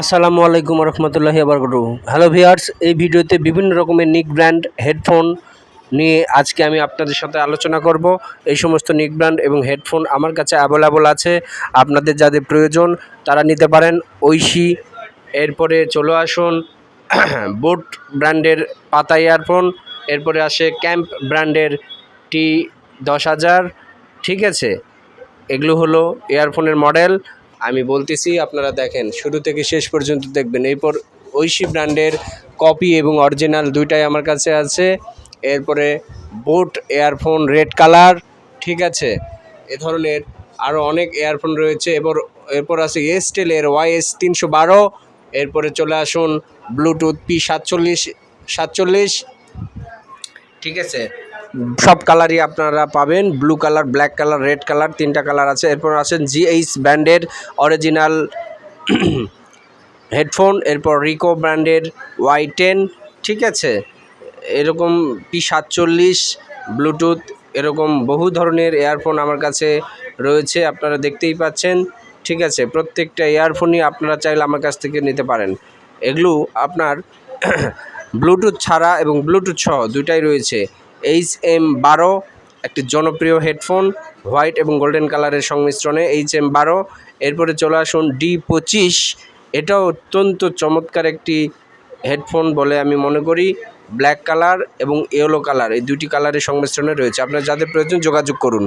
আসসালামু আলাইকুম রহমতুল্লাহি আবরকাতু হ্যালো ভিয়ার্স এই ভিডিওতে বিভিন্ন রকমের নিক ব্র্যান্ড হেডফোন নিয়ে আজকে আমি আপনাদের সাথে আলোচনা করব। এই সমস্ত নিক ব্র্যান্ড এবং হেডফোন আমার কাছে অ্যাভেলেবল আছে, আপনাদের যাদের প্রয়োজন তারা নিতে পারেন। ঐশী, এরপরে চলে আসুন, বোট ব্র্যান্ডের পাতা ইয়ারফোন, এরপরে আসে ক্যাম্প ব্র্যান্ডের টি দশ হাজার, ঠিক আছে? এগুলো হলো ইয়ারফোনের মডেল। আমি বলতেছি, আপনারা দেখেন, শুরু থেকে শেষ পর্যন্ত দেখবেন। এরপর ঐশী ব্র্যান্ডের কপি এবং অরিজিনাল দুইটাই আমার কাছে আছে। এরপরে বোট এয়ারফোন রেড কালার, ঠিক আছে? এ ধরনের আরও অনেক এয়ারফোন রয়েছে। এরপর এরপর আছে এসটেলের ওয়াইএস তিনশো বারো। এরপরে চলে আসুন ব্লুটুথ পি সাতচল্লিশ সাতচল্লিশ, ঠিক আছে? সব কালারই আপনারা পাবেন। Blue colour, black colour, red colour, তিনটা কালার আছে। এরপর আছেন জিএইচ ব্র্যান্ডের অরিজিনাল হেডফোন, এরপর রিকো ব্র্যান্ডের ওয়াই টেন ঠিক আছে? এরকম পি সাতচল্লিশ ব্লুটুথ এরকম বহু ধরনের এয়ারফোন আমার কাছে রয়েছে, আপনারা দেখতেই পাচ্ছেন, ঠিক আছে? প্রত্যেকটা এয়ারফোনই আপনারা চাইলে আমার কাছ থেকে নিতে পারেন। এগুলো আপনার ব্লুটুথ ছাড়া এবং ব্লুটুথ সহ দুটাই রয়েছে। এইচ এম বারো, একটি জনপ্রিয় হেডফোন, হোয়াইট এবং গোল্ডেন কালারের সংমিশ্রণে এইচ এম বারো। এরপরে চলে আসুন ডি পঁচিশ। এটাও অত্যন্ত চমৎকার একটি হেডফোন বলে আমি মনে করি। ব্ল্যাক কালার এবং ইয়েলো কালার, এই দুটি কালারের সংমিশ্রণে রয়েছে। আপনার যাদের প্রয়োজন যোগাযোগ করুন।